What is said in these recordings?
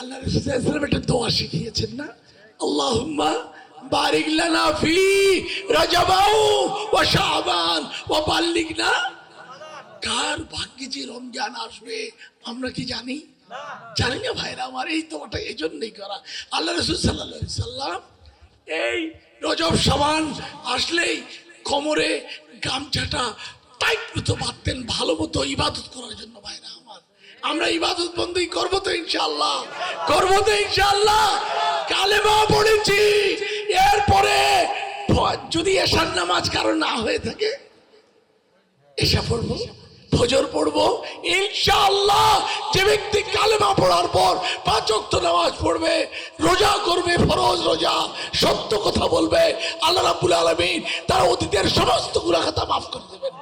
আল্লাহ দোয়া শিখিয়েছেন না? রাজাবাউ ওয়া বাল্লিগনা। কার ভাগ্যে যে রমজান আসবে, আমরা কি জানি? জানি না ভাইরা আমার, এই তোমাটা এই জন্যই করা। আল্লাহ রসুল সাল্লাহ সাল্লাম এই রজব সাবান আসলেই কোমরে গামছাটা টাইট মতো বাঁধতেন, ভালো মতো ইবাদত করার জন্য ভাইরা আমার ইবাদত বন্ধই করব তো ইনশাল্লাহ করব তো ইনশাল্লাহ কালেমা পড়েছি। এরপরে যদি এসার নামাজ কারও না হয়ে থাকে এসা পড়ব, ফজর পড়ব, ইনশাআল্লাহ। যে ব্যক্তি কালেমা পড়ার পর পাঁচ ওয়াক্ত নামাজ পড়বে, রোজা করবে, ফরজ রোজা, সত্য কথা বলবে, আল্লাহ রাব্বুল আলামিন তার অতীতের সমস্ত গুনাহ খাতা মাফ করে দেবেন।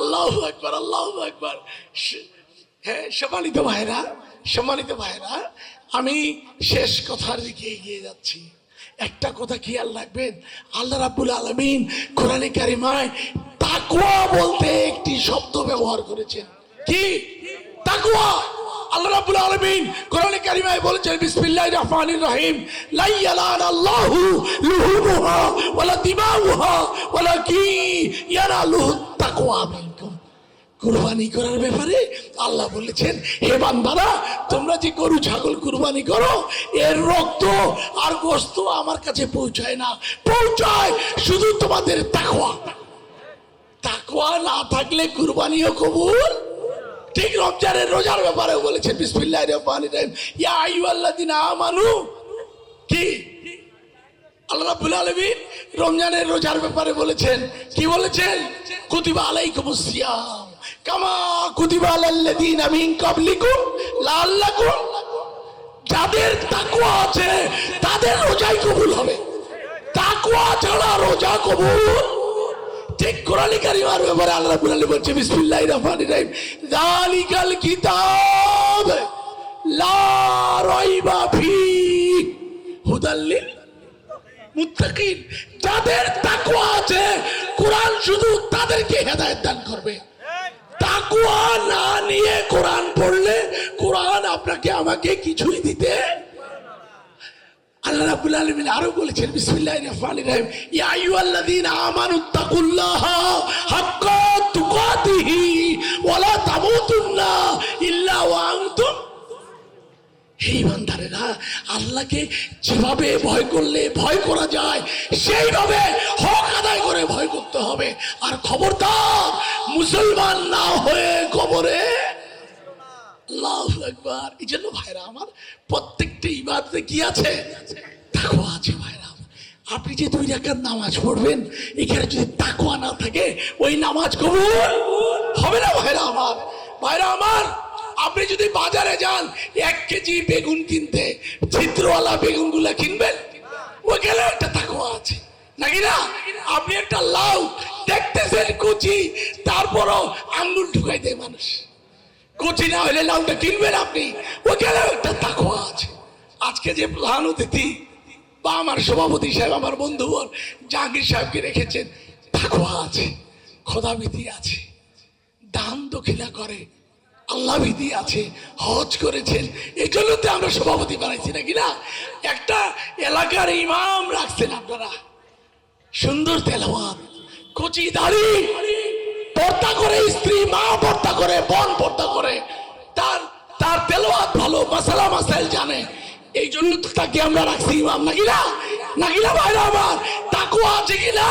আল্লাহু আকবার আল্লাহু আকবার। স- হ্যাঁ সম্মানিত ভাইরা সম্মানিত ভাইরা আমি শেষ কথার দিকে এগিয়ে যাচ্ছি। একটা কথা খেয়াল রাখবেন? আল্লাহ রাব্বুল আলামিন কোরআনে কারিমায় তাকুয়া বলতে একটি শব্দ ব্যবহার করেছেন। কি? তাকুয়া আল্লাহ রাব্বুল আলামিন কোরআনে কারিমায় বলেছেন, বিসমিল্লাহির রহমানির রহিম লা ইয়ালান আল্লাহু লুহুমুহা ওয়ালা দিমাউহা ওয়ালা কি ইয়ানালুহু তাকওয়া মিনকুম কুরবানি করার ব্যাপারে আল্লাহ বলেছেন, হে বান্দারা, তোমরা যে গরু, ছাগল কুরবানি করো, এর রক্ত আর গোস্ত আমার কাছে পৌঁছায় না। পৌঁছায় শুধু তোমাদের তাকওয়া। তাকওয়া না থাকলে কুরবানিও কবুল। ঠিক রমজানের রোজার ব্যাপারে বলেছেন বিসমিল্লাহির রহমানির রহিম। ইয়া আইয়ুহাল্লাযিনা আমানু। কি? আল্লাহ রাব্বুল আলামিন রমজানের রোজার ব্যাপারে বলেছেন। কি বলেছেন? কুতিবা আলাইকুমুস সিয়াম। কামা কুতিবা আলাল্লাযিনা মিন ক্বাবলিকুম লাআল্লাকুম, যাদের তাকুয়া আছে তাদের রোজাই কবুল হবে। তাকুয়া ছাড়া রোজা কবুল। ঠিক কোরআন কারিমার ব্যাপারে আল্লাহ আলামিন বলছে, বিসমিল্লাহির রহমানির রহিম। যালিকাল কিতাব লা রাইবা ফি। হুদাল্লিল যাদের তাকওয়া আছে, কোরআন শুধু তাদেরকে হেদায়েত দান করবে। তাকওয়া না নিয়ে কোরআন পড়লে কোরআন আপনাকে আমাকে কিছুই দিতে আল্লাহ আরও বলেছেন রহিম তুকাতিহি ওয়া লা তামুতুন্না ইল্লা ওয়া আনতুম। হে ইমানদারেরা, আল্লাহকে যেভাবে ভয় করলে ভয় করা যায়, সেইভাবে হক আদায় করে ভয় করতে হবে। আর খবরদার মুসলমান না হয়ে কবরে? একবার এই জন্য ভাইরা, আমার প্রত্যেকটা ইবাদতে কি আছে? আছে ভাইরা। আপনি যে দুই নামাজ পড়বেন, এখানে যদি না থাকে, ওই নামাজ কবুল হবে না ভাইরা আমার? ভাইরা আমার, আপনি যদি বাজারে যান, এক কেজি বেগুন কিনতে ছিদ্রওয়ালা বেগুনগুলা কিনবেন? ওখানে একটা তাকওয়া আছে। নাকি না? আপনি একটা লাউ দেখতেছেন কুচি, তারপরও আঙ্গুল ঢুকাই দেয় মানুষ। কচি না হলে লাউটা কিনবেন আপনি। ওখানে একটা তাকওয়া আছে। আজকে যে প্রধান অতিথি বা আমার সভাপতি সাহেব, আমার বন্ধু বর জাহাঙ্গীর সাহেবকে রেখেছেন, তাকওয়া আছে, খোদাবিধি আছে। দান দক্ষিণা করে, আল্লাহ বিধি আছে, হজ করেছেন। এই জন্য তো আমরা সভাপতি বানাইছি, নাকি না? একটা এলাকার ইমাম রাখছেন আপনারা। সুন্দর তেলাওয়াত। কচি দাড়ি, পর্দা করে, স্ত্রী, মা পর্দা করে, বোন পর্দা করে, তার তার তেলোয়াত ভালো, মাসালা মশাইল জানে। এই জন্য তাকে আমরা রাখছি ইমাম। নাকি না? নাকি না ভাইরা আমার? তাকু আছে কি না?